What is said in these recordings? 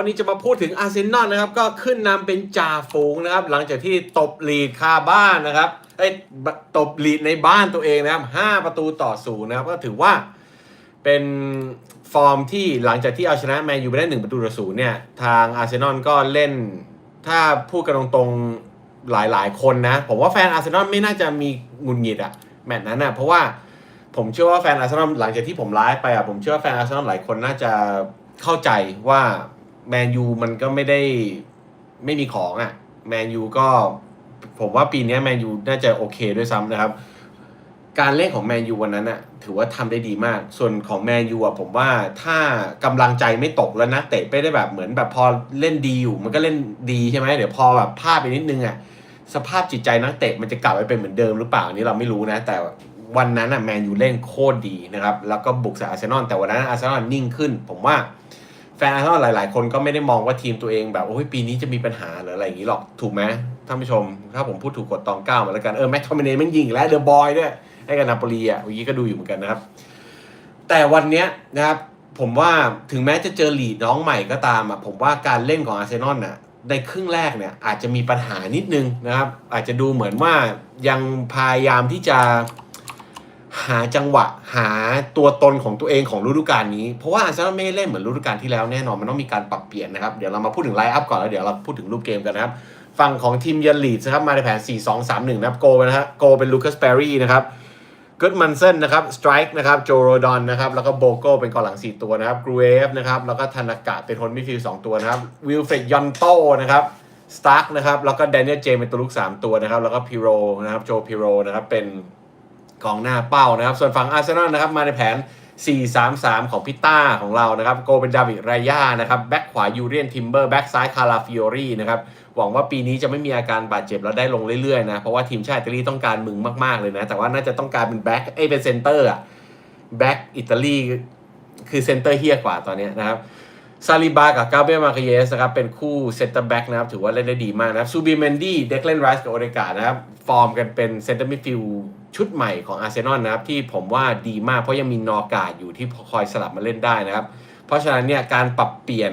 วันนี้จะมาพูดถึงอาร์เซนอลนะครับ ก็ขึ้นนำเป็นจ่าฝูงนะครับ หลังจากที่ตบลีดคาบ้านนะครับไอ้ตบลีดในบ้านตัวเองนะครับ5ประตูต่อศูนย์นะครับ ก็ถือว่าเป็นฟอร์มที่หลังจากที่เอาชนะแมนยูไปได้1ประตูต่อศูนย์เนี่ย ทางอาร์เซนอลก็เล่น ถ้าพูดกันตรงๆหลายๆ คนนะ ผมว่าแฟนอาร์เซนอลไม่น่าจะมีหงุนหงิดอะแมตช์นั้นอะเพราะว่าผมเชื่อว่าแฟนอาร์เซนอลหลังจากที่ผมไลฟ์ไปอะผมเชื่อว่าแฟนอาร์เซนอลหลายคนน่าจะเข้าใจว่า แมนยูมันก็ไม่ได้ไม่มีของอะแมนยูก็ผมว่าปีนี้แมนยูน่าจะโอเคด้วยซ้ำนะครับ การเล่นของแมนยูวันนั้นอะถือว่าทำได้ดีมาก ส่วนของแมนยูอะผมว่าถ้ากำลังใจไม่ตกแล้วนะเตะไม่ได้แบบเหมือนแบบพอเล่นดีอยู่ มันก็เล่นดีใช่ไหมเดี๋ยวพอแบบพลาดไปนิดนึงอะสภาพจิตใจนักเตะมันจะกลับไปเป็นเหมือนเดิมหรือเปล่าอันนี้เราไม่รู้นะ แต่วันนั้นอะแมนยูเล่นโคตรดีนะครับ แล้วก็บุกใส่อาร์เซนอลแต่วันนั้นอาร์เซนอลนิ่งขึ้น ผมว่า แฟนอาร์เซนอลหลายๆ คนก็ไม่ได้มองว่าทีมตัวเองแบบโอ้ยปีนี้จะมีปัญหาหรืออะไรอย่างนี้หรอกถูกไหมท่านผู้ชม ถ้าผมพูดถูกกดตองเก้ามาแล้วกัน เออแม็กทอมินเนมันยิงแล้วเดอะบอยด้วยให้กับนาโปลีอะเมื่อกี้ก็ดูอยู่เหมือนกันนะครับ แต่วันเนี้ยนะครับผมว่าถึงแม้จะเจอหลีน้องใหม่ก็ตามอะผมว่าการเล่นของอาร์เซนอลน่ะในครึ่งแรกเนี่ยอาจจะมีปัญหานิดนึงนะครับ อาจจะดูเหมือนว่ายังพยายามที่จะ หาจังหวะหาตัวตนของตัวเองของฤดูกาลนี้ เพราะว่าอาร์เซนอลไม่เล่นเหมือนฤดูกาลที่แล้วแน่นอนมันต้องมีการปรับเปลี่ยนนะครับ เดี๋ยวเรามาพูดถึงไลน์อัพก่อนแล้วเดี๋ยวเราพูดถึงรูปเกมกันนะครับ ฝั่งของทีมเยือนลีดส์นะครับมาในแผน 4 2 3 1 นะครับโกนะฮะโกเป็นลูคัสเปอรี่นะครับกูดมันเซนนะครับสไตรค์นะครับโจโรดอนนะครับแล้วก็โบโกเป็นกองหลัง 4 ตัวนะครับกรูเอฟนะครับแล้วก็ธนากะเป็นคนมิดฟิลด์2ตัวนะครับวิลเฟดยอนโตนะครับสตาร์กนะครับแล้วก็แดเนียลเจมเป็นตัวลูก 3 ตัวนะครับแล้วก็พิโรนะครับโจพิโรนะครับเป็น กองหน้าเป้านะครับ ส่วนฝั่งอาร์เซนอลนะครับมาในแผน 4-3-3 ของพิต้าของเรานะครับ โกเป็นดาวิดรายานะครับแบ็คขวายูเรียนทิมเบอร์แบ็คซ้ายคาราฟิโอรีนะครับหวังว่าปีนี้จะไม่มีอาการบาดเจ็บแล้วได้ลงเรื่อยๆนะ เพราะว่าทีมชาติอิตาลีต้องการมึงมากๆเลยนะ แต่ว่าน่าจะต้องการเป็นแบ็คเอ้เป็นเซนเตอร์อะแบ็คอิตาลีคือเซนเตอร์เฮียกว่าตอนนี้นะครับซาลิบากับกาเบรียลมาคเยสนะครับเป็นคู่เซนเตอร์แบ็กนะครับ ถือว่าเล่นได้ดีมากนะครับซูบิเมนดี้เดคเลนไรส์กับโอเดกานะครับ ฟอร์มกันเป็นเซนเตอร์มิดฟิลด์ ชุดใหม่ของอาร์เซนอลนะครับที่ผมว่าดีมากเพราะยังมีนอกาดอยู่ที่คอยสลับมาเล่นได้นะครับ เพราะฉะนั้นเนี่ยการปรับเปลี่ยน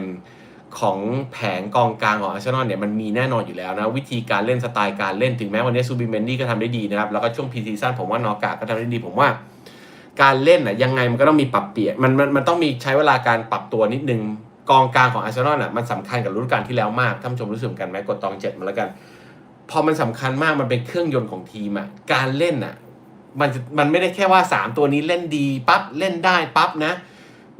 ของแผงกองกลางของอาร์เซนอลเนี่ยมันมีแน่นอนอยู่แล้วนะวิธีการเล่นสไตล์การเล่นถึงแม้วันนี้ซูบิเมนดี้ก็ทำได้ดีนะครับ แล้วก็ช่วงพีซีซั่นผมว่านอกาดก็ทำได้ดี ผมว่า การเล่นน่ะยังไงมันก็ต้องมีปรับเปลี่ยนมันมันมันต้องมีใช้เวลาการปรับตัวนิดนึงกองกลางของอาร์เซนอลน่ะมันสำคัญกับฤดูกาลที่แล้วมากท่านผู้ชมรู้สึกกันไหมกดตองเจ็ดมาแล้วกัน พอมันสำคัญมากมันเป็นเครื่องยนต์ของทีมอะการเล่นอะ มันจะมันไม่ได้แค่ว่า 3 ตัวนี้เล่นดีปั๊บเล่นได้ปั๊บนะ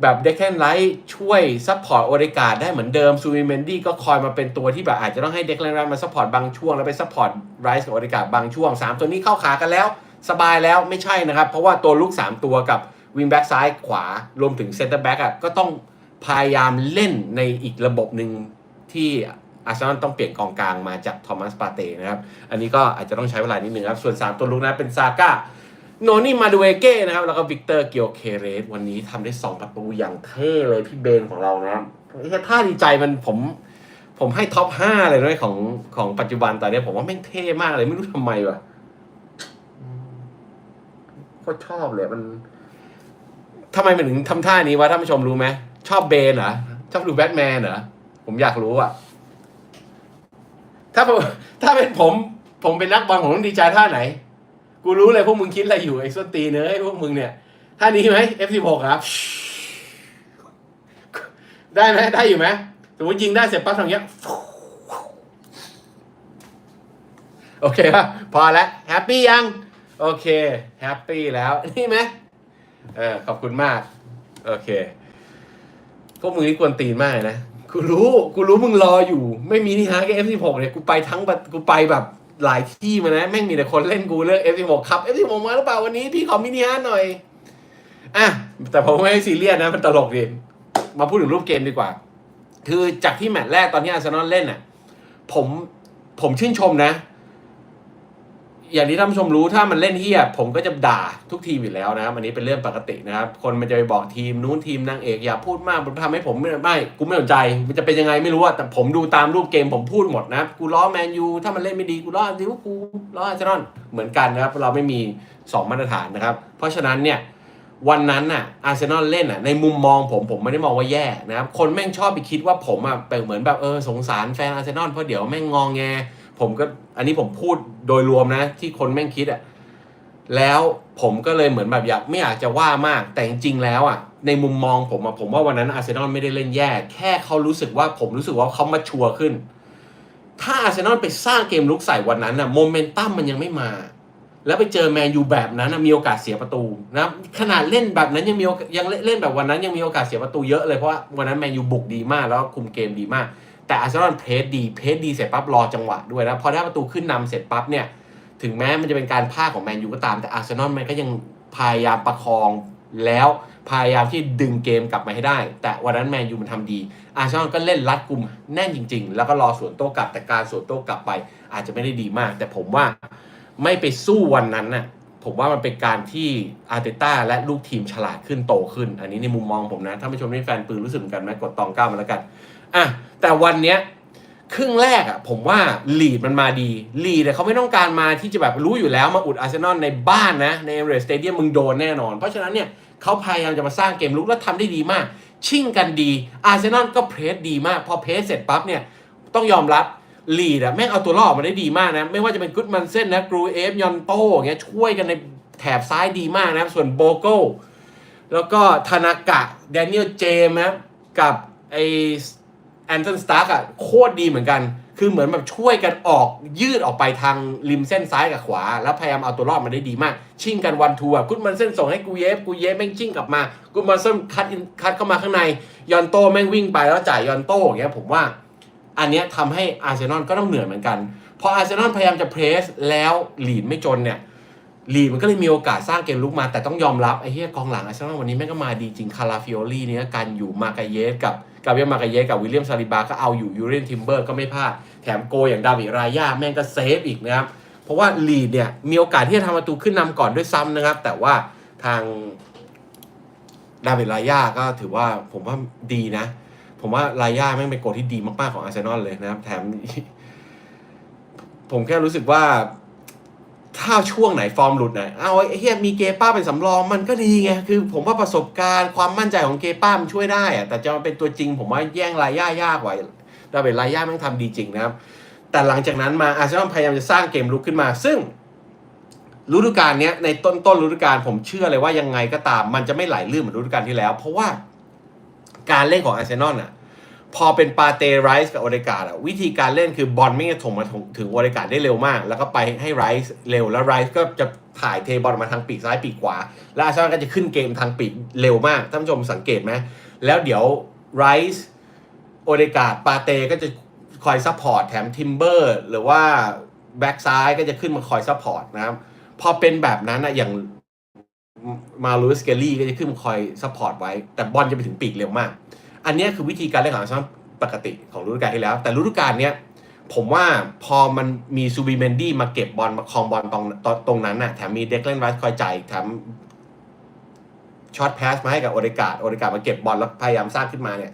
แบบเดคแคนไลท์ช่วยซัพพอร์ตโอเดกาได้เหมือนเดิมซูวิเมนดี้ก็คอยมาเป็นตัวที่แบบอาจจะต้องให้เดคแคนไลท์มาซัพพอร์ตบางช่วง แล้วไปซัพพอร์ตไรส์กับโอเดกาบางช่วง 3 ตัวนี้เข้าขากันแล้ว สบายแล้วไม่ใช่นะครับ เพราะว่าตัวลูก 3 ตัวกับวิงแบ็กซ้ายขวารวมถึงเซนเตอร์แบ็กอะก็ต้องพยายามเล่นในอีกระบบหนึ่งที่อาร์เซนอลต้องเปลี่ยนกองกลางมาจากทอมัสปาเต้นะครับ อันนี้ก็อาจจะต้องใช้เวลานิดนึงครับ ส่วน 3 ตัวลุกนะเป็นซาก้า โนนี่มาดูเอเก้นะครับ แล้วก็วิกเตอร์เกียวเคเรสวันนี้ทำได้ 2 ประตูอย่างเท่เลยพี่เบนของเรานะครับแค่ท่าดีใจมันผมผมให้ท็อป 5 เลยด้วยของของปัจจุบันตอนนี้ผมว่าแม่งเท่มากเลยไม่รู้ทำไมวะโคตรชอบเลยมันทำไมมันถึงทำท่านี้วะท่านผู้ชมรู้ไหมชอบเบนเหรอชอบดูแบทแมนเหรอผมอยากรู้อะถ้าผมถ้าเป็นผม ผมเป็นนักบอลผมต้องดีใจท่าไหน กูรู้เลยพวกมึงคิดอะไรอยู่ไอ้ส้นตีนเนยพวกมึงเนี่ยท่านี้ไหม F16 ครับ ได้ไหมได้อยู่ไหมสมมติยิงได้เสร็จปั๊บทำอย่างเงี้ย โอเคป่ะพอแล้วแฮปปี้ยัง โอเคแฮปปี้แล้ว นี่ไหมเออขอบคุณมาก โอเค พวกมึงนี่กวนตีนมากเลยนะกูรู้ กูรู้มึงรออยู่ ไม่มีนี่ฮะแค่ F16 เนี่ย กูไปทั้งกูไปแบบ หลายที่มานะแม่งมีแต่คนเล่นกูเลือก F16 ครับ F16 มาหรือเปล่าวันนี้พี่ขอมินิฮาร์หน่อย อะ แต่ผมไม่ซีเรียสนะ มันตลกดีมาพูดถึงรูปเกมดีกว่า คือจากที่แมตช์แรกตอนที่อาร์เซนอลเล่นอะ ผมผมชื่นชมนะ อย่างที่ท่านผู้ชมรู้ถ้ามันเล่นเฮียผมก็จะด่าทุกทีมอยู่แล้วนะครับอันนี้เป็นเรื่องปกตินะครับ คนมันจะไปบอกทีมนู้นทีมนางเอกอย่าพูดมากมันทำให้ผมไม่ไม่กูไม่สนใจ มันจะเป็นยังไงไม่รู้อะแต่ผมดูตามรูปเกมผมพูดหมดนะกูล้อแมนยูถ้ามันเล่นไม่ดีกูล้อลิเวอร์พูลล้ออาร์เซนอลเหมือนกันนะครับ เราไม่มีสองมาตรฐานนะครับ เพราะฉะนั้นเนี่ยวันนั้นน่ะอาร์เซนอลเล่นอะในมุมมองผมผมไม่ได้มองว่าแย่นะครับคนแม่งชอบไปคิดว่าผมอะเป็นเหมือนแบบเออสงสารแฟนอาร์เซนอลเพราะเดี๋ยวแม่งงองแง ผมก็อันนี้ผมพูดโดยรวมนะ ที่คนแม่งคิดอะแล้วผมก็เลยเหมือนแบบอยากไม่อยากจะว่ามาก แต่จริงๆแล้วอะในมุมมองผมอะผมว่าวันนั้นอาร์เซนอลไม่ได้เล่นแย่ แค่เขารู้สึกว่าผมรู้สึกว่าเขามาชัวร์ขึ้น ถ้าอาร์เซนอลไปสร้างเกมลุกใส่วันนั้นน่ะโมเมนตัมมันยังไม่มา แล้วไปเจอแมนยูแบบนั้นน่ะมีโอกาสเสียประตูนะขนาดเล่นแบบนั้นยังมียังเล่นแบบวันนั้นยังมีโอกาสเสียประตูเยอะเลยเพราะว่าวันนั้นแมนยูบุกดีมากแล้วคุมเกมดีมาก แต่อาร์เซนอลเพรสดีเพรสดีเสร็จปั๊บรอจังหวะด้วยนะพอได้ประตูขึ้นนำเสร็จปั๊บเนี่ยถึงแม้มันจะเป็นการพลาดของแมนยูก็ตาม แต่อาร์เซนอลมันก็ยังพยายามประคองแล้วพยายามที่ดึงเกมกลับมาให้ได้ แต่วันนั้นแมนยูมันทำดี อาร์เซนอลก็เล่นรัดกุมแน่นจริง ๆ แล้วก็รอสวนโต้กลับแต่การสวนโต้กลับไป อาจจะไม่ได้ดีมาก แต่ผมว่าไม่ไปสู้วันนั้นน่ะผมว่ามันเป็นการที่อาร์เตต้าและลูกทีมฉลาดขึ้นโตขึ้น อันนี้ในมุมมองผมนะ ถ้าไม่ชมที่แฟนปืนรู้สึกเหมือนกันไหมกดตองเก้ามาแล้วกัน อะแต่วันเนี้ยครึ่งแรกอะผมว่าลีดมันมาดีลีดเนี่ยเขาไม่ต้องการมาที่จะแบบรู้อยู่แล้วมาอุดอาร์เซนอลในบ้านนะ ในเอเมเรสเตเดียมมึงโดนแน่นอน เพราะฉะนั้นเนี่ยเขาพยายามจะมาสร้างเกมลุกแล้วทำได้ดีมาก ชิ่งกันดีอาร์เซนอลก็เพรสดีมาก พอเพรสเสร็จปั๊บเนี่ยต้องยอมรับลีดอะแม่งเอาตัวรอดมาได้ดีมากนะ ไม่ว่าจะเป็นกุดมันเส้นนะกรูเอฟยอนโต้เงี้ยช่วยกันในแถบซ้ายดีมากนะ ส่วนโบโก้แล้วก็ธนากะแดเนียลเจมส์นะกับไอ แอนตันสตาร์กอะโคตรดีเหมือนกัน คือเหมือนแบบช่วยกันออกยืดออกไปทางริมเส้นซ้ายกับขวา แล้วพยายามเอาตัวรอดมาได้ดีมาก ชิ่งกันวันทัวร์กุดมันเส้นส่งให้กูเยฟกูเยฟแม่งชิ่งกลับมากุดมันเส้นคัดอินคัดเข้ามาข้างใน ยอนโต้แม่งวิ่งไปแล้วจ่ายยอนโต้อย่างเงี้ยผมว่า อันเนี้ยทำให้อาร์เซนอลก็ต้องเหนื่อยเหมือนกันพออาร์เซนอลพยายามจะเพรสแล้วหลีดไม่จนเนี่ยลีดมันก็เลยมีโอกาสสร้างเกมลุกมา แต่ต้องยอมรับไอ้เหี้ยกองหลังอาร์เซนอลวันนี้แม่งก็มาดีจริงคาราฟิโอลี่เนี่ยกันอยู่มากาเยสกับ กาเบียมากาเยกับวิลเลียมซาลิบาก็เอาอยู่ยูเรนทิมเบอร์ก็ไม่พลาด แถมโกอย่างดาวิรายาแม่งก็เซฟอีกนะครับ เพราะว่าลีดเนี่ยมีโอกาสที่จะทำประตูขึ้นนำก่อนด้วยซ้ำนะครับ แต่ว่าทางดาวิดรายาก็ถือว่าผมว่าดีนะ ผมว่ารายาแม่งเป็นโกที่ดีมากๆของอาร์เซนอลเลยนะครับ แถม ผมแค่รู้สึกว่า ถ้าช่วงไหนฟอร์มหลุดหน่ยเอาไอ้เฮียมีเกป้าเป็นสำรองมันก็ดีไง คือผมว่าประสบการณ์ความมั่นใจของเกป้ามันช่วยได้อะแต่จะมาเป็นตัวจริงผมว่าแย่งรายย่ายากกว่าดาเบลรายย่าแม่งทำดีจริงนะครับ แต่หลังจากนั้นมาอาร์เซนอลพยายามจะสร้างเกมลุกขึ้นมา ซึ่งฤดูกาลเนี้ยในต้นต้นฤดูกาลผมเชื่อเลยว่ายังไงก็ตาม มันจะไม่ไหลลื่นเหมือนฤดูกาลที่แล้ว เพราะว่าการเล่นของอาร์เซนอลน่ะ พอเป็นปาเตไรส์กับโอเดกาดอะวิธีการเล่นคือบอลไม่จะถงมาถึงโอเดกาดได้เร็วมาก แล้วก็ไปให้ไรส์เร็วแล้วไรส์ก็จะถ่ายเทบอลมาทางปีกซ้ายปีกขวา แล้วอาร์เซนอลก็จะขึ้นเกมทางปีกเร็วมากท่านผู้ชมสังเกตไหมแล้วเดี๋ยวไรส์โอเดกาดปาเตก็จะคอยซัพพอร์ตแถมทิมเบอร์หรือว่าแบ็กซ้ายก็จะขึ้นมาคอยซัพพอร์ตนะครับพอเป็นแบบนั้นอะอย่างมาลูสเกลลี่ก็จะขึ้นมาคอยซัพพอร์ตไว้ แต่บอลจะไปถึงปีกเร็วมาก อันนี้คือวิธีการเล่นของอาร์เซนอลปกติของฤดูกาลที่แล้ว แต่ฤดูกาลเนี้ยผมว่าพอมันมีซูบิเมนดี้มาเก็บบอลมาครองบอลตรงตรงตรงนั้นน่ะแถมมีเด็กเล่นไรส์คอยจ่ายแถมช็อตแพสมาให้กับโอเดกาดโอเดกาดมาเก็บบอลแล้วพยายามสร้างขึ้นมาเนี่ย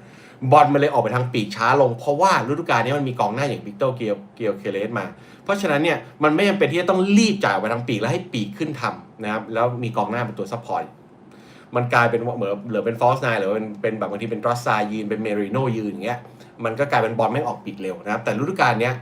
บอลมันเลยออกไปทางปีกช้าลง เพราะว่าฤดูกาลนี้มันมีกองหน้าอย่างวิกเตอร์เกียวเกียวเคเลสมา เพราะฉะนั้นเนี่ยมันไม่จำเป็นที่จะต้องรีบจ่ายไปทางปีกแล้วให้ปีกขึ้นทำนะครับแล้วมีกองหน้าเป็นตัวซัพพอร์ต มันกลายเป็นว่าเหมือนเหลือเป็นฟอสไนหรือเป็นเป็นแบบบางทีเป็นดรอสซายยืนเป็นเมริโนยืนอย่างเงี้ยมันก็กลายเป็นบอลไม่งออกปีกเร็วนะครับ แต่ฤดูกาลเนี้ย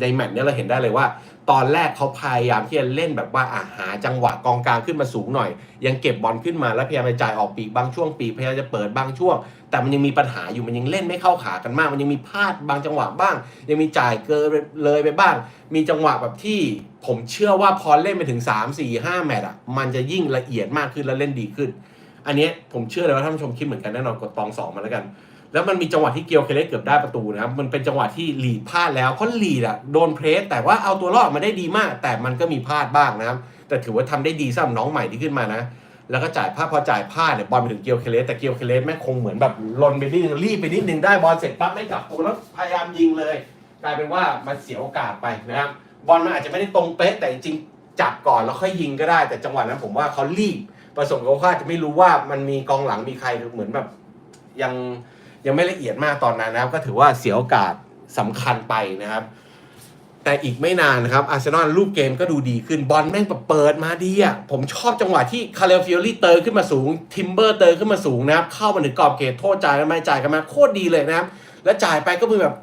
ในแมตช์เนี้ยเราเห็นได้เลยว่า ตอนแรกเขาพยายามที่จะเล่นแบบว่าอาหาจังหวะกองกลางขึ้นมาสูงหน่อย ยังเก็บบอลขึ้นมาแล้วพยายามจะจ่ายออกปีกบางช่วงปีกพยายามจะเปิดบางช่วง แต่มันยังมีปัญหาอยู่มันยังเล่นไม่เข้าขากันมาก มันยังมีพลาดบางจังหวะบ้าง ยังมีจ่ายเกินเลยไปบ้าง มีจังหวะแบบที่ผมเชื่อว่าพอเล่นไปถึง 3 4 5 แมตช์อะมันจะยิ่งละเอียดมากขึ้นและเล่นดีขึ้น อันนี้ผมเชื่อเลยว่าท่านผู้ชมคิดเหมือนกันแน่นอนกดตองสองมาแล้วกัน แล้วมันมีจังหวะที่เกียวเคเลสเกือบได้ประตูนะครับมันเป็นจังหวะที่หลีดพลาดแล้วเพราะลีดอะโดนเพรสแต่ว่าเอาตัวรอดมาได้ดีมาก แต่มันก็มีพลาดบ้างนะครับแต่ถือว่าทำได้ดีสำหรับน้องใหม่ที่ขึ้นมานะแล้วก็จ่ายพลาดพอจ่ายพลาดเนี่ยบอลไปถึงเกียวเคเลสแต่เกียวเคเลสแม่คงเหมือนแบบลนไปนิดนึงรีบไปนิดนึงได้บอลเสร็จปั๊บไม่กลับตัวแล้วพยายามยิงเลย กลายเป็นว่ามันเสียโอกาสไปนะครับบอลมันอาจจะไม่ได้ตรงเป๊ะแต่จริงจับก่อนแล้วค่อยยิงก็ได้ แต่จังหวะนั้นผมว่าเขารีบ ประสบกับเขาอาจะไม่รู้ว่ามันมีกองหลังมีใครเหมือนแบบยังยังไม่ละเอียดมากตอนนั้นนะครับ ก็ถือว่าเสียโอกาสสำคัญไปนะครับ แต่อีกไม่นานนะครับอาร์เซนอลรูปเกมก็ดูดีขึ้นบอลแม่งเปิดมาดีอะผมชอบจังหวะที่คาร์เรลฟิโอรี่เตอร์ขึ้นมาสูงทิมเบอร์เตอร์ขึ้นมาสูงนะครับ เข้ามาถึงกรอบเขตโทษจ่ายกันมาจ่ายกันมาโคตรดีเลยนะครับ แล้วจ่ายไปก็คือแบบ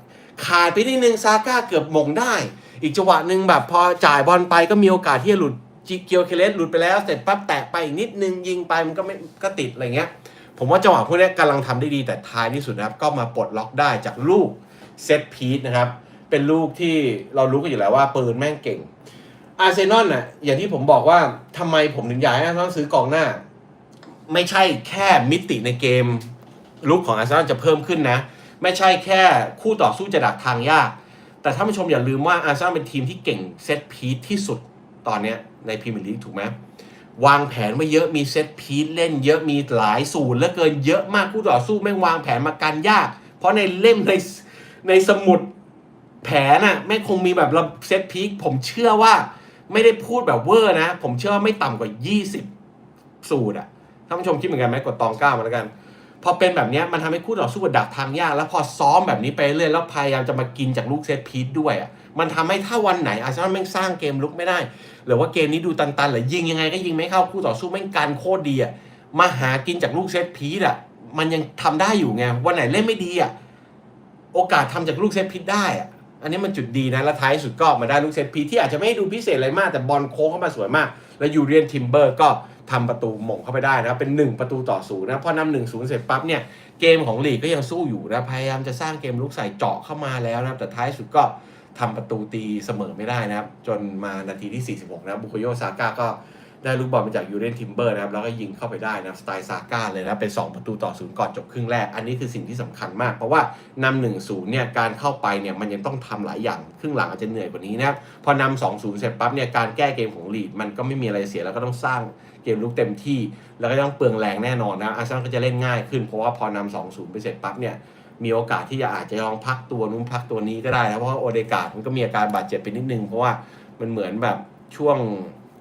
ขาดไปนิดนึงซาก้าเกือบมงได้ อีกจังหวะหนึ่งแบบพอจ่ายบอลไปก็มีโอกาสที่จะหลุด จิเกียวเคเลสหลุดไปแล้วเสร็จปั๊บแตะไปอีกนิดนึงยิงไปมันก็ไม่ก็ติดอะไรเงี้ย ผมว่าจังหวะพวกนี้กำลังทำได้ดีแต่ท้ายที่สุดนะครับก็มาปลดล็อกได้จากลูกเซตพีทนะครับ เป็นลูกที่เรารู้กันอยู่แล้วว่าปืนแม่งเก่ง อาร์เซนอลน่ะอย่างที่ผมบอกว่าทำไมผมถึงอยากให้อาร์เซนอลซื้อกองหน้า ไม่ใช่แค่มิติในเกมลุกของอาร์เซนอลจะเพิ่มขึ้นนะ ไม่ใช่แค่คู่ต่อสู้จะดักทางยาก แต่ท่านผู้ชมอย่าลืมว่าอาร์เซนอลเป็นทีมที่เก่งเซตพีทที่สุดตอนเนี้ย ในพรีเมียร์ลีกถูกไหมวางแผนไว้เยอะมีเซตพีทเล่นเยอะมีหลายสูตรเหลือเกินเยอะมากคู่ต่อสู้แม่งวางแผนมากันยาก เพราะในเล่มในในสมุดแผนน่ะแม่งคงมีแบบระเซตพีคผมเชื่อว่าไม่ได้พูดแบบเวอร์นะ ผมเชื่อว่าไม่ต่ำกว่า 20 สูตรอะท่านผู้ชมคิดเหมือนกันไหมกดตองก้ามาแล้วกัน พอเป็นแบบนี้มันทำให้คู่ต่อสู้ดักทางยาก แล้วพอซ้อมแบบนี้ไปเรื่อยแล้วพยายามจะมากินจากลูกเซตพีทด้วยอะ มันทำให้ถ้าวันไหนอาร์เซนอลแม่งสร้างเกมลุกไม่ได้ หรือว่าเกมนี้ดูตันๆหรือยิงยังไงก็ยิงไม่เข้าคู่ต่อสู้แม่งการโคตรดีอะมาหากินจากลูกเซตพีทอะมันยังทำได้อยู่ไงวันไหนเล่นไม่ดีอะโอกาสทำจากลูกเซตพีทได้อะอันนี้มันจุดดีนะ แล้วท้ายสุดก็มาได้ลูกเซตพีทที่อาจจะไม่ดูพิเศษอะไรมาก แต่บอลโค้งเข้ามาสวยมาก แล้วยูเรียนทิมเบอร์ก็ทำประตูหม่งเข้าไปได้นะครับเป็น 1 ประตูต่อศูนย์นะพอนำหนึ่งศูนย์เสร็จปั๊บเนี่ยเกมของลีกก็ยังสู้อยู่นะพยายามจะสร้างเกมลุกใส่เจาะเข้ามาแล้วนะแต่ท้ายสุดก็ ทำประตูตีเสมอไม่ได้นะครับ จนมานาทีที่ 46 นะครับบุคโยซาก้าก็ได้ลูกบอลมาจากยูเรนทิมเบอร์นะครับ แล้วก็ยิงเข้าไปได้นะครับสไตล์ซาก้าเลยนะ เป็น 2 ประตูต่อศูนย์ก่อนจบครึ่งแรก อันนี้คือสิ่งที่สำคัญมาก เพราะว่านำหนึ่งศูนย์เนี่ย การเข้าไปเนี่ย มันยังต้องทำหลายอย่าง ครึ่งหลังอาจจะเหนื่อยกว่านี้นะครับพอนำสองศูนย์เสร็จปั๊บเนี่ย การแก้เกมของลีดมันก็ไม่มีอะไรเสีย แล้วก็ต้องสร้างเกมลุกเต็มที่ แล้วก็ต้องเปลืองแรงแน่นอนนะอาร์เซนอลก็จะเล่นง่ายขึ้น เพราะว่าพอนำสองศูนย์ไปเสร็จปั๊บเนี่ย มีโอกาสที่จะอาจจะลองพักตัวนู้นพักตัวนี้ก็ได้นะเพราะว่าโอเดกาดมันก็มีอาการบาดเจ็บไปนิดนึง เพราะว่ามันเหมือนแบบช่วง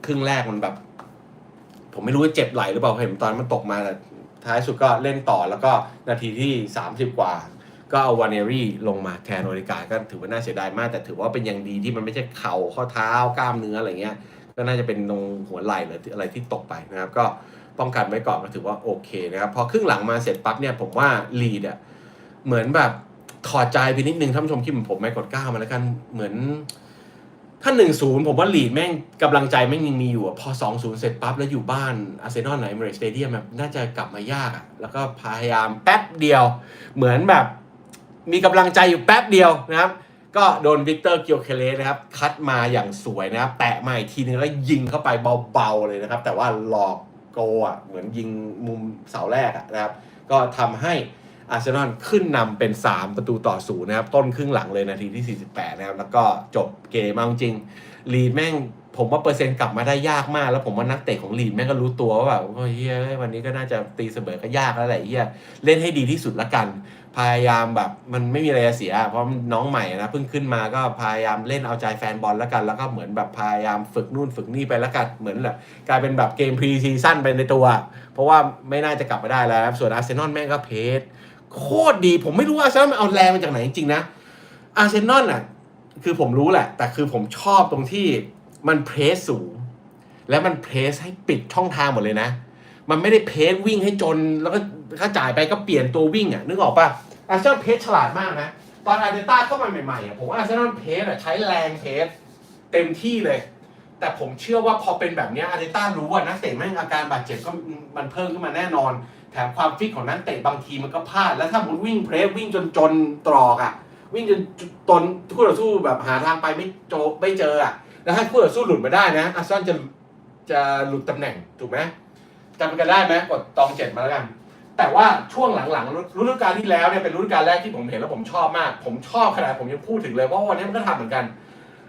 ครึ่งแรกมันแบบ ผมไม่รู้ว่าเจ็บไหลหรือเปล่าเห็นตอนมันตกมาแต่ท้ายสุดก็เล่นต่อแล้วก็นาทีที่ 30 กว่า ก็เอาวานเนรี่ลงมาแทนโอเดกาดก็ถือว่าน่าเสียดายมาก แต่ถือว่าเป็นอย่างดีที่มันไม่ใช่เข่าข้อเท้ากล้ามเนื้ออะไรเงี้ยก็น่าจะเป็นตรงหัวไหล่หรืออะไรที่ตกไปนะครับ ก็ป้องกันไว้ก่อนก็ถือว่าโอเคนะครับพอครึ่งหลังมาเสร็จปั๊บเนี่ยผมว่าลีดอะ เหมือนแบบถอดใจไปนิดนึงท่านผู้ชมคิดเหมือนผมไหมกดก้ามาแล้วกันเหมือน ถ้าหนึ่งศูนย์ผมว่าลีดแม่งกำลังใจแม่งยังมีอยู่อะพอสองศูนย์เสร็จปั๊บแล้วอยู่บ้านอาร์เซนอลไหนเมริสเตเดียมแบบน่าจะกลับมายากอะแล้วก็พยายามแป๊บเดียว เหมือนแบบ มีกำลังใจอยู่แป๊บเดียวนะครับ ก็โดนวิกเตอร์เกียวเคเลสนะครับ คัดมาอย่างสวยนะครับ แตะมาอีกทีนึงแล้วยิงเข้าไปเบาๆเลยนะครับ แต่ว่าหลอกโกอะเหมือนยิงมุมเสาแรกอะนะครับ ก็ทำให้ อาร์เซนอลขึ้นนำเป็น 3 ประตูต่อศูนย์นะครับ ต้นครึ่งหลังเลยนาทีที่ 48 นะครับ แล้วก็จบเกมเอาจริงลีดแม่ง ผมว่าเปอร์เซ็นต์กลับมาได้ยากมาก แล้วผมว่านักเตะของลีดแม่งก็รู้ตัวว่าแบบเฮียวันนี้ก็น่าจะตีเสมอก็ยากแล้วแหละเฮียเล่นให้ดีที่สุดละกัน พยายามแบบมันไม่มีอะไรเสีย เพราะน้องใหม่นะเพิ่งขึ้นมาก็พยายามเล่นเอาใจแฟนบอลแล้วกัน แล้วก็เหมือนแบบพยายามฝึกนู่นฝึกนี่ไปแล้วกันเหมือนแบบกลายเป็นแบบเกมพรีซีซั่นไปในตัว เพราะว่าไม่น่าจะกลับมาได้แล้วครับส่วนอาร์เซนอลแม่งก็เพส โคตรดี ผมไม่รู้ว่าอาร์เซนอลมันเอาแรงมาจากไหนจริงๆนะ อาร์เซนอลน่ะ คือผมรู้แหละ แต่คือผมชอบตรงที่มันเพรสสูง และมันเพรสให้ปิดช่องทางหมดเลยนะ มันไม่ได้เพรสวิ่งให้จน แล้วก็ถ้าจ่ายไปก็เปลี่ยนตัววิ่งอะ นึกออกปะอาร์เซนอลเพรสฉลาดมากนะ ตอนอาร์เตต้าเข้ามาใหม่ๆอะผมว่าอาร์เซนอลเพรสอะใช้แรงเพรสเต็มที่เลย แต่ผมเชื่อว่าพอเป็นแบบนี้อาร์เตต้ารู้ว่านักเตะแม่งอาการบาดเจ็บก็มันเพิ่มขึ้นมาแน่นอน แถมความฟิตของนักเตะบางทีมันก็พลาด แล้วถ้ามุนวิ่งเพรสวิ่งจนจนตรอกอะ วิ่งจนตนคู่ต่อสู้แบบหาทางไปไม่โจไม่เจออะ แล้วถ้าคู่ต่อสู้หลุดมาได้นะอาร์ซนอลจะจะหลุดตำแหน่งถูกไหมจำกันได้ไหมกดตองเจ็ดมาแล้วกัน แต่ว่าช่วงหลังๆฤดูกาลที่แล้วเนี่ยเป็นฤดูกาลแรกที่ผมเห็นแล้วผมชอบมาก ผมชอบขนาดผมยังพูดถึงเลยเพราะวันนี้มันก็ทำเหมือนกัน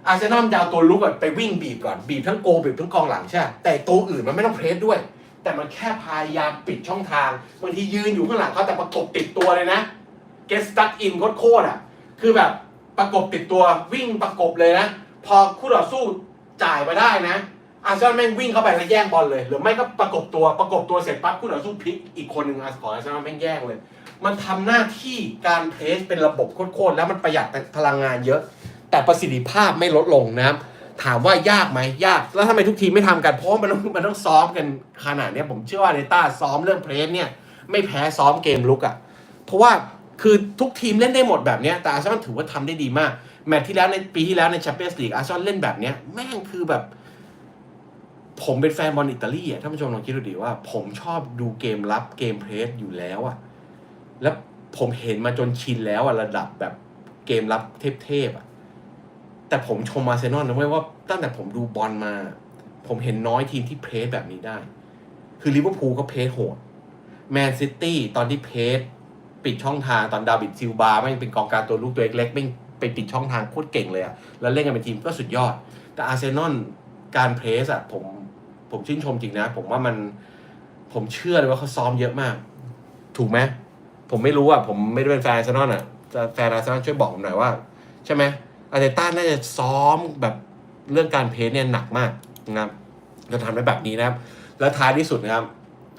อาร์เซนอลจะเอาตัวลุกไปวิ่งบีบก่อนบีบทั้งโกบีบทั้งกองหลังใช่ แต่ตัวอื่นมันไม่ต้องเพรสด้วย แต่มันแค่พยายามปิดช่องทางบางทียืนอยู่ข้างหลังเขาแต่ประกบติดตัวเลยนะ get stuck in โคตรอะ คือแบบประกบติดตัววิ่งประกบเลยนะ พอคู่ต่อสู้จ่ายมาได้นะอาร์เซนอลแม่งวิ่งเข้าไปแล้วแย่งบอลเลย หรือไม่ก็ประกบตัวประกบตัวเสร็จปั๊บคู่ต่อสู้พลิกอีกคนหนึ่งอาร์ของอาร์เซนอลแม่งแย่งเลย มันทำหน้าที่การเพสเป็นระบบโคตรๆแล้วมันประหยัดพลังงานเยอะ แต่ประสิทธิภาพไม่ลดลงนะครับ ถามว่ายากไหมยาก แล้วทำไมทุกทีมไม่ทำกัน เพราะมันต้องมันต้องซ้อมกันขนาดนี้ผมเชื่อว่าเนต้าซ้อมเรื่องเพรสเนี่ย ไม่แพ้ซ้อมเกมลุกอะ่ะ เพราะว่าคือทุกทีมเล่นได้หมดแบบนี้แต่อาร์เซนอลถือว่าทำได้ดีมาก แมตช์ที่แล้วในปีที่แล้วในแชมเปี้ยนส์ลีกอาร์เซนอลเล่นแบบเนี้ยแม่งคือแบบ ผมเป็นแฟนบอลอิตาลีอะท่านผู้ชมลองคิดดูดิว่า ผมชอบดูเกมรับเกมเพรสอยู่แล้วอะแล้วผมเห็นมาจนชินแล้วอะระดับแบบเกมรับเทพๆอะ แต่ผมชมอาร์เซนอลนะเว้ยว่าตั้งแต่ผมดูบอลมา ผมเห็นน้อยทีมที่เพรสแบบนี้ได้ คือลิเวอร์พูลก็เพรสโหดแมนซิตี้ตอนที่เพสปิดช่องทางตอนดาวิดซิลบาแม่เป็นกองการตัวลูกตัวเล็กๆแม่ไปปิดช่องทางโคตรเก่งเลยอะแล้วเล่นกันเป็นทีมก็สุดยอด แต่อาร์เซนอลการเพรสอะผมผมชื่นชมจริงนะ ผมว่ามันผมเชื่อเลยว่าเขาซ้อมเยอะมาก ถูกไหมผมไม่รู้อะผมไม่ได้เป็นแฟนอาร์เซนอลอะจะแฟนอาร์เซนอลช่วยบอกผมหน่อยว่า ใช่ไหม อาร์เตต้าน่าจะซ้อมแบบเรื่องการเพรสเนี่ยหนักมากนะครับจะทำได้แบบนี้นะครับ แล้วท้ายที่สุดนะครับ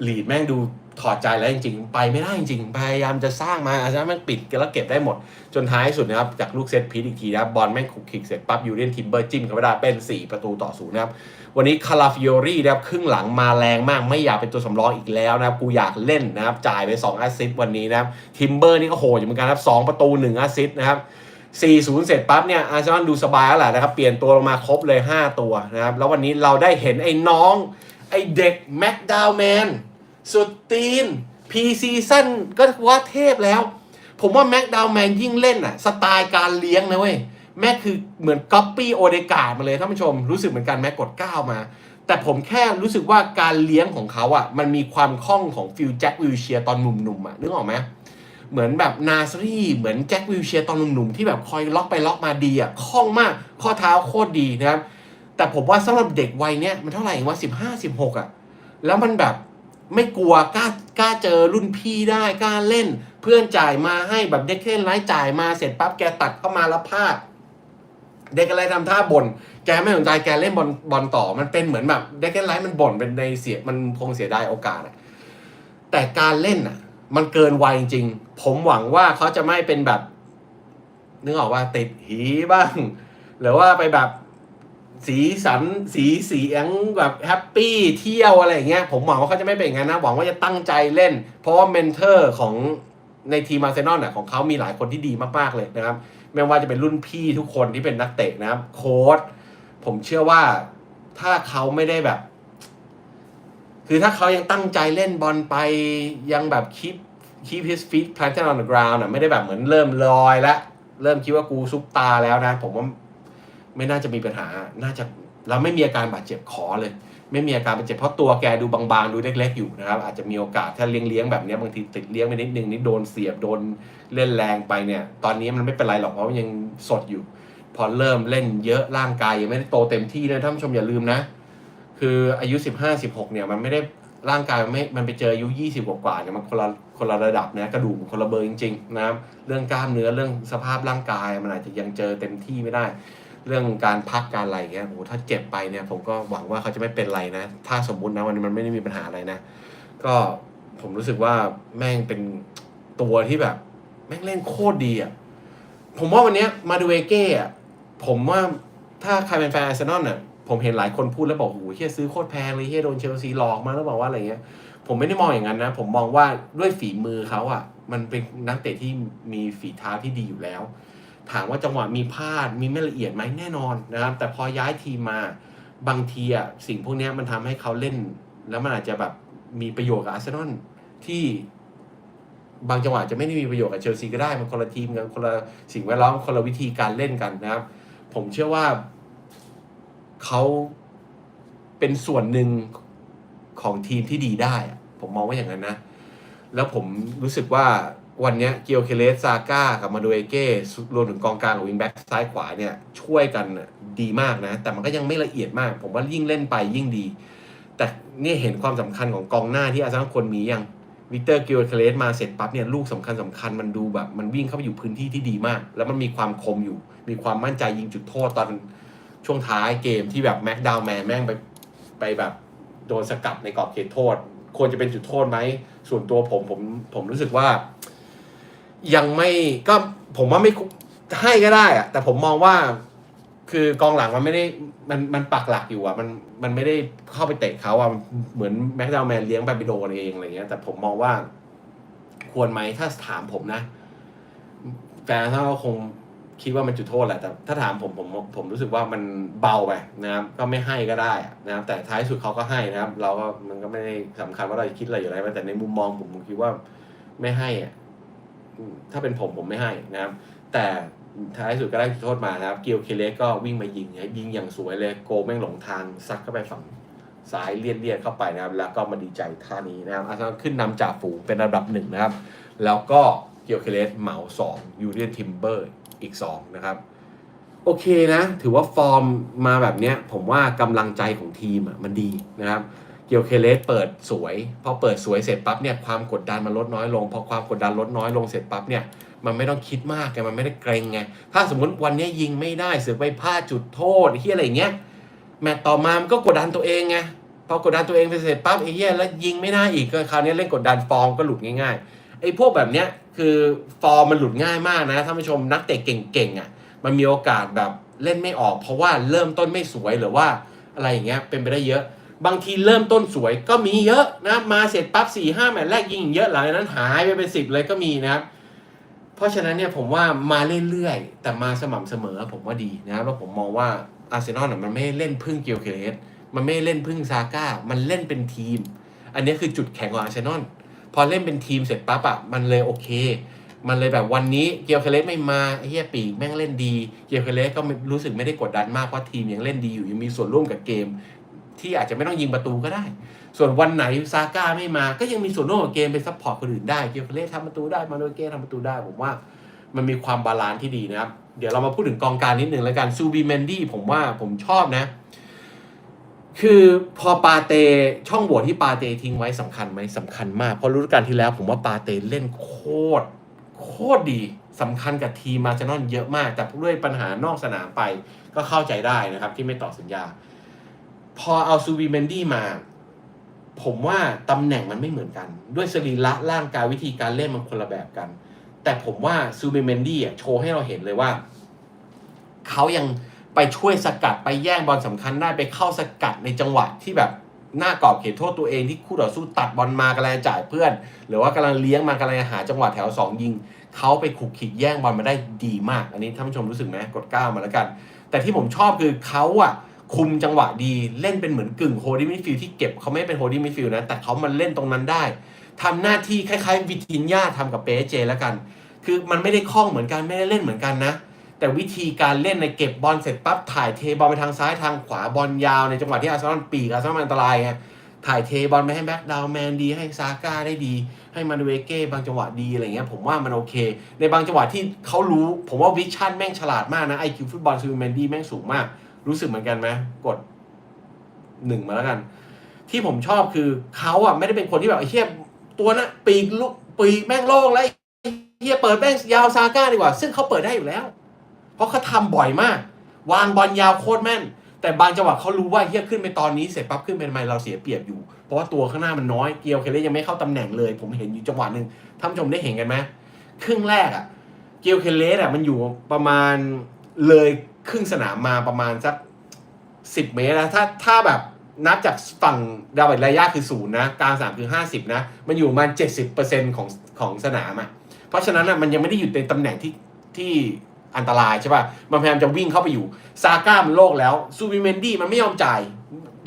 ลีดแม่งดูถอดใจแล้วจริงๆ ไปไม่ได้จริงๆ พยายามจะสร้างมาอาจจะแม่งปิดแล้วเก็บได้หมด จนท้ายสุดนะครับ จากลูกเซตพีทอีกทีนะบบอลแม่งขุกขิกเสร็จปั๊บยูเรียนทิมเบอร์จิ้มเข้าไปได้เป็น 4 ประตูต่อศูนย์นะครับ วันนี้คาราฟิโอรี่นะครับครึ่งหลังมาแรงมากไม่อยากเป็นตัวสำรองอีกแล้วนะครับ กูอยากเล่นนะครับ จ่ายไป2แอสซิสต์วันนี้นะครับทิมเบอร์นี่ก็โหดอยู่เหมือนกันครับ2ประตู1แอสซิสต์นะครับ 4-0 เสร็จปั๊บเนี่ยอาร์เซนอลดูสบายแล้วแหละนะครับ เปลี่ยนตัวลงมาครบเลย 5 ตัวนะครับ แล้ววันนี้เราได้เห็นไอ้น้อง ไอ้เด็กแม็กดาวแมนสุดตีนพีซีซั่นก็ว่าเทพแล้ว ผมว่าแม็กดาวแมนยิ่งเล่นอะสไตล์การเลี้ยงนะเว้ย แม็กคือเหมือนก๊อปปี้โอเดกาดมาเลยท่านผู้ชมรู้สึกเหมือนกันแม็กกด 9 มา แต่ผมแค่รู้สึกว่าการเลี้ยงของเขาอะมันมีความคล่องของฟิลแจ็ควิลเชียตอนหนุ่มๆอะนึกออกไหม เหมือนแบบนาซรีเหมือนแจ็ควิลเชียตอนหนุ่มๆ ที่แบบคอยล็อกไปล็อกมาดีอะคล่องมากข้อเท้าโคตรดีนะครับ แต่ผมว่าสำหรับเด็กวัยเนี้ยมันเท่าไหร่เองว่าสิบห้าสิบหกอะ แล้วมันแบบไม่กลัวกล้ากล้าเจอรุ่นพี่ได้กล้าเล่น เพื่อนจ่ายมาให้แบบเด็กเล่นไร้จ่ายมาเสร็จปั๊บแกตัดเข้ามาแล้วพลาดเด็กอะไรทำท่าบ่นแกไม่สนใจแกเล่นบอลบอลต่อมันเป็นเหมือนแบบเด็กเล่นไร้มันบ่นเป็นในเสียมันคงเสียดายโอกาสแต่การเล่นอะ มันเกินวัยจริงๆผมหวังว่าเขาจะไม่เป็นแบบ นึกออกว่าติดหีบ้าง หรือว่าไปแบบสีสันสีเสียงแบบแฮปปี้เที่ยวอะไรอย่างเงี้ยผมหวังว่าเขาจะไม่เป็นอย่างนั้นนะ หวังว่าจะตั้งใจเล่น เพราะว่าเมนเทอร์ของในทีมอาร์เซนอลน่ะของเขามีหลายคนที่ดีมาก ๆ เลยนะครับ ไม่ว่าจะเป็นรุ่นพี่ทุกคนที่เป็นนักเตะนะครับ โค้ชผมเชื่อว่าถ้าเขาไม่ได้แบบ คือถ้าเขายังตั้งใจเล่นบอลไปยังแบบคิด keep his feet planted on the ground อะไม่ได้แบบเหมือนเริ่มลอยแล้วเริ่มคิดว่ากูซุปตาแล้วนะ ผมว่าไม่น่าจะมีปัญหา น่าจะเราไม่มีอาการบาดเจ็บขอเลย ไม่มีอาการบาดเจ็บเพราะตัวแกดูบางๆ ดูเล็กๆอยู่นะครับ อาจจะมีโอกาสถ้าเลี้ยงๆแบบนี้บางทีติดเลี้ยงไปนิดนึงนี่โดนเสียบโดนเล่นแรงไปเนี่ย ตอนนี้มันไม่เป็นไรหรอกเพราะมันยังสดอยู่ พอเริ่มเล่นเยอะร่างกายยังไม่ได้โตเต็มที่นะท่านผู้ชมอย่าลืมนะ คืออายุ 15 16เนี่ยมันไม่ได้ร่างกายมันไม่ มันไปเจออายุ 20 กว่าเนี่ยมันคนละคนละระดับนะกระดูกคนละเบอร์จริงๆนะครับเรื่องกล้ามเนื้อเรื่องสภาพร่างกายมันอาจจะยังเจอเต็มที่ไม่ได้ เรื่องการพักการอะไรเงี้ยโอ้โหถ้าเจ็บไปเนี่ยผมก็หวังว่าเขาจะไม่เป็นไรนะ ถ้าสมมุตินะวันนี้มันไม่ได้มีปัญหาอะไรนะ ก็ผมรู้สึกว่าแม่งเป็นตัวที่แบบ แม่งเล่นโคตรดีอะผมว่าวันนี้มาดูเอเก้อะผมว่าถ้าใครเป็นแฟนอาร์เซนอลเนี่ย ผมเห็นหลายคนพูดแล้วบอกโอ้โหเฮียซื้อโคตรแพงเลยเฮียโดนเชลซีหลอกมาแล้วบอกว่าอะไรเงี้ย ผมไม่ได้มองอย่างนั้นนะ ผมมองว่าด้วยฝีมือเขาอะ มันเป็นนักเตะที่มีฝีเท้าที่ดีอยู่แล้ว ถามว่าจังหวะมีพลาดมีไม่ละเอียดไหมแน่นอนนะครับ แต่พอย้ายทีมมาบางทีอะสิ่งพวกนี้มันทำให้เขาเล่น แล้วมันอาจจะแบบมีประโยชน์กับอาร์เซนอลที่บางจังหวะจะไม่ได้มีประโยชน์กับเชลซีก็ได้ มันคนละทีมกันคนละสิ่งแวดล้อมคนละวิธีการเล่นกันนะครับ ผมเชื่อว่า เขาเป็นส่วนหนึ่งของทีมที่ดีได้ ผมมองว่าอย่างนั้นนะ แล้วผมรู้สึกว่าวันนี้เกียวเคเลสซาก้ากับมาโดเอเก้รวมถึงกองกลางกับวิงแบ็กซ้ายขวาเนี่ยช่วยกันดีมากนะ แต่มันก็ยังไม่ละเอียดมาก ผมว่ายิ่งเล่นไปยิ่งดี แต่นี่เห็นความสำคัญของกองหน้าที่อาร์เซนอลควรมียังวิกเตอร์เกิโอเคเลสมาเสร็จปั๊บเนี่ยลูกสำคัญสำคัญมันดูแบบ มันวิ่งเข้าไปอยู่พื้นที่ที่ดีมาก แล้วมันมีความคมอยู่ มีความมั่นใจยิงจุดโทษตอน ช่วงท้ายเกมที่แบบแม็กดาวแมนแม่งไปไปแบบโดนสกัดในกรอบเขตโทษ ควรจะเป็นจุดโทษไหม ส่วนตัวผมผมผมรู้สึกว่า ยังไม่ก็ผมว่าไม่ให้ก็ได้อะแต่ผมมองว่า คือกองหลังมันไม่ได้มันมันปักหลักอยู่อะมันมันไม่ได้เข้าไปเตะเขาอะเหมือนแม็กดาวแมนเลี้ยงไปไปโดนเองอะไรเงี้ยแต่ผมมองว่า ควรไหมถ้าถามผมนะแฟนถ้าคง คิดว่ามันจุดโทษแหละแต่ถ้าถามผมผมผมรู้สึกว่ามันเบาไปนะครับก็ไม่ให้ก็ได้นะครับแต่ท้ายสุดเขาก็ให้นะครับ เราก็มันก็ไม่ได้สำคัญว่าเราจะคิดอะไรอยู่อะไรแต่ในมุมมองผมผมคิดว่าไม่ให้อะถ้าเป็นผมผมไม่ให้นะครับ แต่ท้ายสุดก็ได้จุดโทษมานะครับ เกียวเคเลสก็วิ่งมายิงยิงอย่างสวยเลยโกแม่งหลงทางซัดเข้าไปฝั่งซ้ายเลียนเลียนๆเข้าไปนะครับ แล้วก็มาดีใจท่านี้นะครับอาร์เซนอลขึ้นนำจ่าฝูงเป็นระดับหนึ่งนะครับ แล้วก็เกียวเคเลสเหมาสองยูเรียนทิมเบอร์ อีกสองนะครับ โอเคนะ ถือว่าฟอร์มมาแบบเนี้ย ผมว่ากำลังใจของทีมมันดีนะครับ เกี่ยวเคเลสเปิดสวย พอเปิดสวยเสร็จปั๊บเนี่ยความกดดันมันลดน้อยลง พอความกดดันลดน้อยลงเสร็จปั๊บเนี่ยมันไม่ต้องคิดมากไงมันไม่ได้เกรงไง ถ้าสมมติวันนี้ยิงไม่ได้เสือไปพลาดจุดโทษที่อะไรเงี้ยแมตต์ต่อมามันก็กดดันตัวเองไงพอกดดันตัวเองไปเสร็จปั๊บไอ้เหี้ยแล้วยิงไม่ได้อีกก็คราวนี้เล่นกดดันฟอร์มก็หลุดง่ายๆ ไอ้พวกแบบเนี้ยคือฟอร์มมันหลุดง่ายมากนะท่านผู้ชมนักเตะเก่งๆอะมันมีโอกาสแบบเล่นไม่ออก เพราะว่าเริ่มต้นไม่สวยหรือว่าอะไรอย่างเงี้ยเป็นไปได้เยอะ บางทีเริ่มต้นสวยก็มีเยอะนะมาเสร็จปั๊บสี่ห้าแมตช์แรกยิงเยอะหลังจากนั้นหายไปเป็นสิบเลยก็มีนะครับเพราะฉะนั้นเนี่ยผมว่ามาเรื่อยๆแต่มาสม่ำเสมอผมว่าดีนะครับแล้วผมมองว่าอาร์เซนอลน่ะมันไม่เล่นพึ่งเกียวเคเลสมันไม่เล่นพึ่งซาก้ามันเล่นเป็นทีม อันนี้คือจุดแข็งของอาร์เซนอล พอเล่นเป็นทีมเสร็จปั๊บอะมันเลยโอเค มันเลยแบบวันนี้เกียวเคเลสไม่มาไอ้เหี้ยปีกแม่งเล่นดี เกียวเคเลสก็รู้สึกไม่ได้กดดันมากเพราะทีมยังเล่นดีอยู่ยังมีส่วนร่วมกับเกม ที่อาจจะไม่ต้องยิงประตูก็ได้ ส่วนวันไหนซาก้าไม่มาก็ยังมีส่วนร่วมกับเกมไปซัพพอร์ตคนอื่นได้เกียวเคเลสทำประตูได้มาโนเก้ทำประตูได้ผมว่า มันมีความบาลานซ์ที่ดีนะครับเดี๋ยวเรามาพูดถึงกองการนิดหนึ่งแล้วกันซูบีเมนดี้ผมว่าผมชอบนะ คือพอปาเตช่องโหว่ที่ปาเตทิ้งไว้สำคัญไหมสำคัญมาก เพราะฤดูกาลที่แล้วผมว่าปาเตเล่นโคตรโคตรดีสำคัญกับทีมมาร์เซนอลเยอะมาก แต่ด้วยปัญหานอกสนามไปก็เข้าใจได้นะครับ ที่ไม่ต่อสัญญา พอเอาซูบีเมนดี้มา ผมว่าตำแหน่งมันไม่เหมือนกัน ด้วยสรีระร่างกายวิธีการเล่นมันคนละแบบกัน แต่ผมว่าซูบิเมนดี้อะโชว์ให้เราเห็นเลยว่า เขายัง ไปช่วยสกัดไปแย่งบอลสำคัญได้ไปเข้าสกัดในจังหวะที่แบบหน้ากรอบเขตโทษตัวเองที่คู่ต่อสู้ตัดบอลมากำลังจะจ่ายเพื่อน หรือว่ากำลังเลี้ยงมากำลังหาจังหวะแถวสองยิงเขาไปขุกขิกแย่งบอลมาได้ดีมาก อันนี้ท่านผู้ชมรู้สึกไหมกดก้าวมาแล้วกัน แต่ที่ผมชอบคือเขาอะคุมจังหวะดีเล่นเป็นเหมือนกึ่งโฮดี้มิดฟิลที่เก็บเขาไม่เป็นโฮดี้มิดฟิลนะแต่เขามันเล่นตรงนั้นได้ทำหน้าที่คล้ายๆวิทินญาทำกับเปเจแล้วกัน คือมันไม่ได้คล่องเหมือนกันไม่ได้เล่นเหมือนกันนะ แต่วิธีการเล่นในเก็บบอลเสร็จปั๊บถ่ายเทบอลไปทางซ้ายทางขวาบอลยาวในจังหวะที่อาร์เซนอลปีกอาร์เซนอลมันอันตรายไงถ่ายเทบอลไปให้แบ็กดาวแมนดีให้ซาก้าได้ดี ให้มาดูเวเก้บางจังหวะดีอะไรเงี้ยผมว่ามันโอเค ในบางจังหวะที่เขารู้ ผมว่าวิชั่นแม่งฉลาดมากนะไอคิวฟุตบอลซูแมนดี้แม่งสูงมาก รู้สึกเหมือนกันไหมกดหนึ่งมาแล้วกัน ที่ผมชอบคือเขาอะไม่ได้เป็นคนที่แบบเหี้ยตัวน่ะปีกลุกปีกแม่งโล่งแล้วเฮียเปิดแม่งยาวซาก้าดีกว่า ซึ่งเขาเปิดได้อยู่แล้ว เพราะเขาทำบ่อยมาก วางบอลยาวโคตรแม่น แต่บางจังหวะเขารู้ว่าเฮียขึ้นไปตอนนี้เสร็จปั๊บขึ้นไปทำไมเราเสียเปรียบอยู่ เพราะว่าตัวข้างหน้ามันน้อยเกียวเคเลสยังไม่เข้าตำแหน่งเลย ผมเห็นอยู่จังหวะหนึ่งท่านผู้ชมได้เห็นกันไหมครึ่งแรกอะเกียวเคเลสอะมันอยู่ประมาณเลยครึ่งสนามมาประมาณสักสิบเมตรนะถ้าถ้าแบบนับจากฝั่งดาวเวดระยะคือศูนย์นะกลางสนามคือห้าสิบนะ มันอยู่ประมาณเจ็ดสิบเปอร์เซ็นของของสนามอะเพราะฉะนั้นอะมันยังไม่ได้อยู่ในตำแหน่งที่ที่ อันตรายใช่ป่ะ มันพยายามจะวิ่งเข้าไปอยู่ ซาก้ามันโลกแล้ว ซูบิเมนดี้มันไม่ยอมจ่าย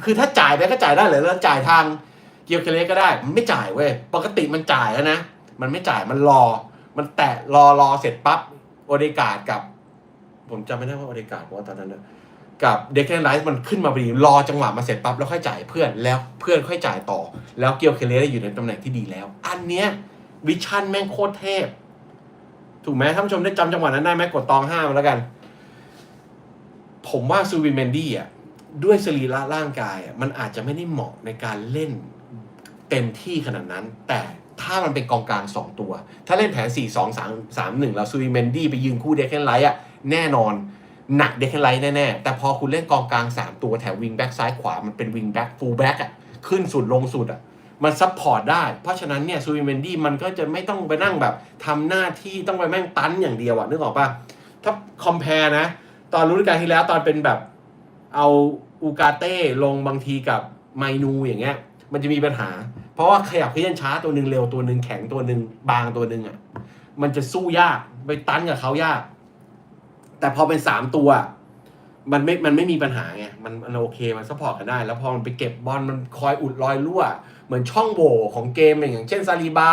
คือถ้าจ่ายไปก็จ่ายได้เลยแล้วจ่ายทางเกียวเคเลสก็ได้ มันไม่จ่ายเว้ย ปกติมันจ่ายแล้วนะ มันไม่จ่าย มันรอ มันแตะรอรอเสร็จปั๊บ โอเดกาดกับ ผมจำไม่ได้ว่าโอเดกาดเพราะว่าตอนนั้นนะกับเด็กแคนไลท์มันขึ้นมาพอดีรอจังหวะมาเสร็จปั๊บแล้วค่อยจ่ายเพื่อนแล้วเพื่อนค่อยจ่ายต่อ แล้วเกียวเคเลสได้อยู่ในตำแหน่งที่ดีแล้ว อันเนี้ยวิชั่นแม่งโคตรเทพ ถูกไหมท่านผู้ชมได้จำจังหวะนั้นได้ไหมกดตองห้ามาแล้วกัน ผมว่าซูวิเมนดี้อะด้วยสรีระร่างกายอะมันอาจจะไม่ได้เหมาะในการเล่นเต็มที่ขนาดนั้น แต่ถ้ามันเป็นกองกลางสองตัว ถ้าเล่นแผน 4 2 3 3 1 แล้วซูวิเมนดี้ไปยืนคู่เดคเคนไลท์อะแน่นอนหนักเดคเคนไลท์แน่ๆ แต่พอคุณเล่นกองกลาง 3 ตัวแถววิงแบ็กซ้ายขวามันเป็นวิงแบ็กฟูลแบ็กอะขึ้นสุดลงสุดอะ มันซับพอร์ตได้ เพราะฉะนั้นเนี่ยซูวิเมนดี้มันก็จะไม่ต้องไปนั่งแบบทำหน้าที่ต้องไปแม่งตันอย่างเดียวอะนึกออกปะถ้าคอมเพลนะ ตอนฤดูกาลที่แล้วตอนเป็นแบบเอาอูกาเต้ลงบางทีกับไมนูอย่างเงี้ย มันจะมีปัญหา เพราะว่าขยับเคลื่อนช้าตัวหนึ่งเร็วตัวหนึ่งแข็งตัวหนึ่งบางตัวหนึ่งอะมันจะสู้ยากไปตันกับเขายาก แต่พอเป็นสามตัว มันไม่ มันไม่มีปัญหาไง มันมันโอเค มันซัพพอร์ตกันได้ แล้วพอมันไปเก็บบอล มันคอยอุดรอยรั่ว เหมือนช่องโหว่ของเกม อย่างเช่นซาลีบา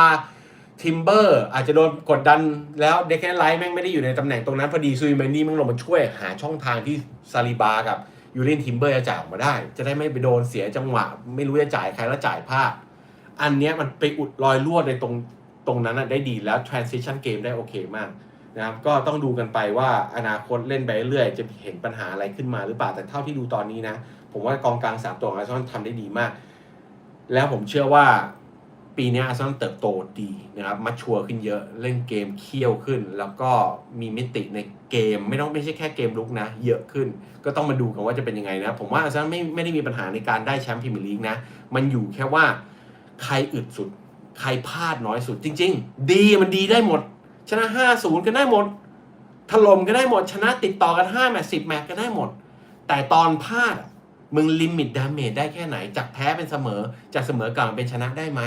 ทิมเบอร์ อาจจะโดนกดดัน แล้วเดคแคนไลท์แม่งไม่ได้อยู่ในตำแหน่งตรงนั้น พอดีซุยแมนนี่แม่งลงมาช่วยหาช่องทางที่ซาลีบากับยูเรนทิมเบอร์จะจ่ายออกมาได้ จะได้ไม่ไปโดนเสียจังหวะ ไม่รู้จะจ่ายใครแล้วจ่ายพลาด อันเนี้ยมันไปอุดรอยรั่วในตรงตรงนั้นนะได้ดีแล้ว transition game ได้โอเคมาก นะครับก็ต้องดูกันไปว่าอนาคตเล่นไปเรื่อยจะเห็นปัญหาอะไรขึ้นมาหรือเปล่าแต่เท่าที่ดูตอนนี้นะ ผมว่ากองกลางสามตัวของอาร์เซนอลทำได้ดีมาก แล้วผมเชื่อว่าปีนี้อาร์เซนอลเติบโตดีนะครับมาชัวร์ขึ้นเยอะเล่นเกมเคี่ยวขึ้น แล้วก็มีมิติในเกมไม่ต้องไม่ใช่แค่เกมลุกนะ เยอะขึ้น ก็ต้องมาดูกันว่าจะเป็นยังไงนะ ผมว่าอาร์เซนอลไม่ไม่ได้มีปัญหาในการได้แชมป์พรีเมียร์ลีกนะมันอยู่แค่ว่าใครอึดสุด ใครพลาดน้อยสุดจริง ๆ ดีมันดีได้หมด ชนะ 5-0ก็ได้หมด ถล่มก็ได้หมด ชนะติดต่อกัน5แมตช์10 แมตช์ก็ได้หมด แต่ตอนพลาดมึงลิมิตดาเมจได้แค่ไหน จากแพ้เป็นเสมอ จากเสมอกลับเป็นชนะได้ไหม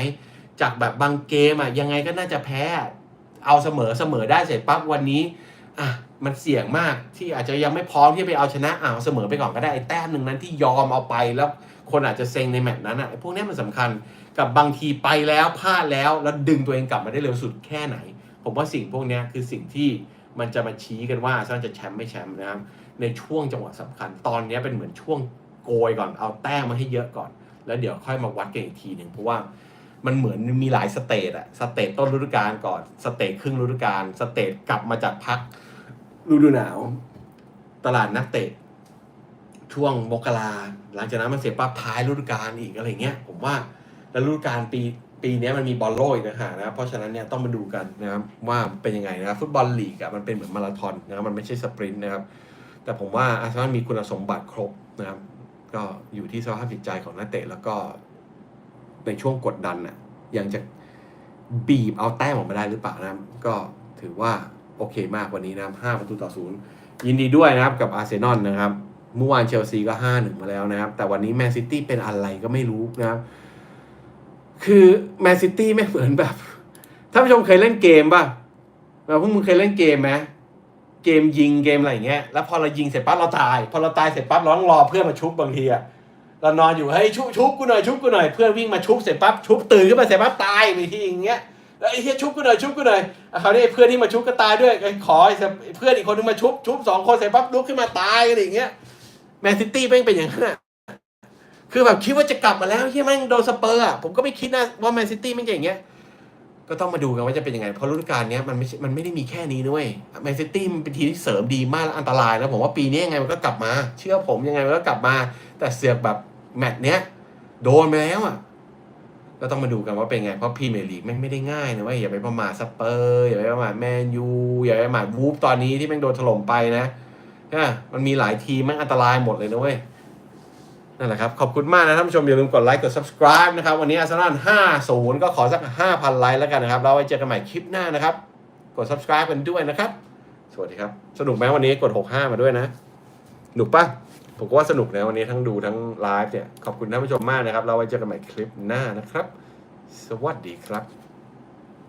จากแบบบางเกมอะยังไงก็น่าจะแพ้ เอาเสมอเสมอได้เสร็จปั๊บวันนี้อะมันเสี่ยงมากที่อาจจะยังไม่พร้อมที่จะไปเอาชนะอ่าเอาเสมอไปก่อนก็ได้ไอ้แต้มหนึ่งนั้นที่ยอมเอาไปแล้วคนอาจจะเซ็งในแมตช์นั้นอะไอ้พวกนี้มันสำคัญกับบางทีไปแล้วพลาดแล้วแล้วดึงตัวเองกลับมาได้เร็วสุดแค่ไหน ผมว่าสิ่งพวกนี้คือสิ่งที่มันจะมาชี้กันว่าอาร์เซนจะแชมป์ไม่แชมป์นะครับในช่วงจังหวะสำคัญตอนนี้เป็นเหมือนช่วงโกยก่อนเอาแต้มมาให้เยอะก่อน แล้วเดี๋ยวค่อยมาวัดกันอีกทีหนึ่งเพราะว่ามันเหมือนมีหลายสเตจอะสเตจต้นฤดูกาลก่อนสเตจครึ่งฤดูกาลสเตจกลับมาจากพักฤดูหนาว ตลาดนักเตะ ช่วงมกราหลังจากนั้นมันเสียปั๊บท้ายฤดูกาลอีกอะไรเงี้ย ผมว่าแล้วฤดูกาลปี ปีนี้มันมีบอลโลกอีกนะฮะนะครับเพราะฉะนั้นเนี่ยต้องมาดูกันนะครับว่าเป็นยังไงนะครับฟุตบอลลีกอะมันเป็นเหมือนมาราธอนนะครับมันไม่ใช่สปรินต์นะครับ แต่ผมว่าอาร์เซนอลมีคุณสมบัติครบนะครับ ก็อยู่ที่สภาพจิตใจของนักเตะแล้วก็ในช่วงกดดันน่ะยังจะบีบเอาแต้มออกมาได้หรือเปล่านะครับก็ถือว่าโอเคมากวันนี้นะครับ5ประตูต่อศูนย์ยินดีด้วยนะครับกับอาร์เซนอลนะครับ เมื่อวานเชลซีก็5-1มาแล้วนะครับ แต่วันนี้แมนซิตี้เป็นอะไรก็ไม่รู้นะครับ คือแมนซิตี้ไม่เหมือนแบบท่านผู้ชมเคยเล่นเกมป่ะแบบพวกมึงเคยเล่นเกมไหมเกมยิงเกมอะไรอย่างเงี้ย แล้วพอเรายิงเสร็จปั๊บเราตาย พอเราตายเสร็จปั๊บเราต้องรอเพื่อนมาชุบบางทีอะเรานอนอยู่เฮ้ยชุบชุบกูหน่อยชุบกูหน่อยเพื่อนวิ่งมาชุบเสร็จปั๊บชุบตื่นขึ้นมาเสร็จปั๊บตายมีที่อย่างเงี้ยแล้วไอ้เฮียชุบกูหน่อยชุบกูหน่อยคราวนี้เพื่อนที่มาชุบก็ตายด้วยไอ้ขอไอ้เพื่อนอีกคนนึงมาชุบชุบสองคนเสร็จปั๊บลุกขึ้นมาตายกันอย่างเงี้ยแมนซิตี้แม่งเป็นอย่างนั้น คือแบบคิดว่าจะกลับมาแล้วเฮียแม่งโดนสเปอร์อะผมก็ไม่คิดนะว่าแมนซิตี้แม่งจะอย่างเงี้ยก็ต้องมาดูกันว่าจะเป็นยังไง เพราะฤดูกาลนี้มันไม่ใช่มันไม่ได้มีแค่นี้ด้วยแมนซิตี้มันเป็นทีมที่เสริมดีมากและอันตราย แล้วผมว่าปีนี้ยังไงมันก็กลับมา เชื่อผมยังไงมันก็กลับมา แต่เสือกแบบแมตช์เนี้ยโดนไปแล้วอะก็ต้องมาดูกันว่าเป็นไง เพราะพรีเมียร์ลีกแม่งไม่ได้ง่ายนะว่าอย่าไปประมาทสเปอร์อย่าไปประมาทแมนยูอย่าไปประมาทวูฟตอนนี้ที่แม่งโดนถล่มไปนะมันมีหลายทีมแม่งอันตรายหมดเลยนะเว้ย นั่นแหละครับ ขอบคุณมากนะท่านผู้ชม อย่าลืมกดไลค์กด subscribe นะครับ วันนี้อาร์เซนอล50 ก็ขอสัก 5,000 ไลค์แล้วกันนะครับเราไว้เจอกันใหม่คลิปหน้านะครับ กด subscribe กันด้วยนะครับ สวัสดีครับ สนุกไหมวันนี้กด 65 มาด้วยนะหนุกปะผมก็ว่าสนุกนะวันนี้ทั้งดูทั้งไลฟ์เนี่ยขอบคุณท่านผู้ชมมากนะครับ เราไว้เจอกันใหม่คลิปหน้านะครับ สวัสดีครับ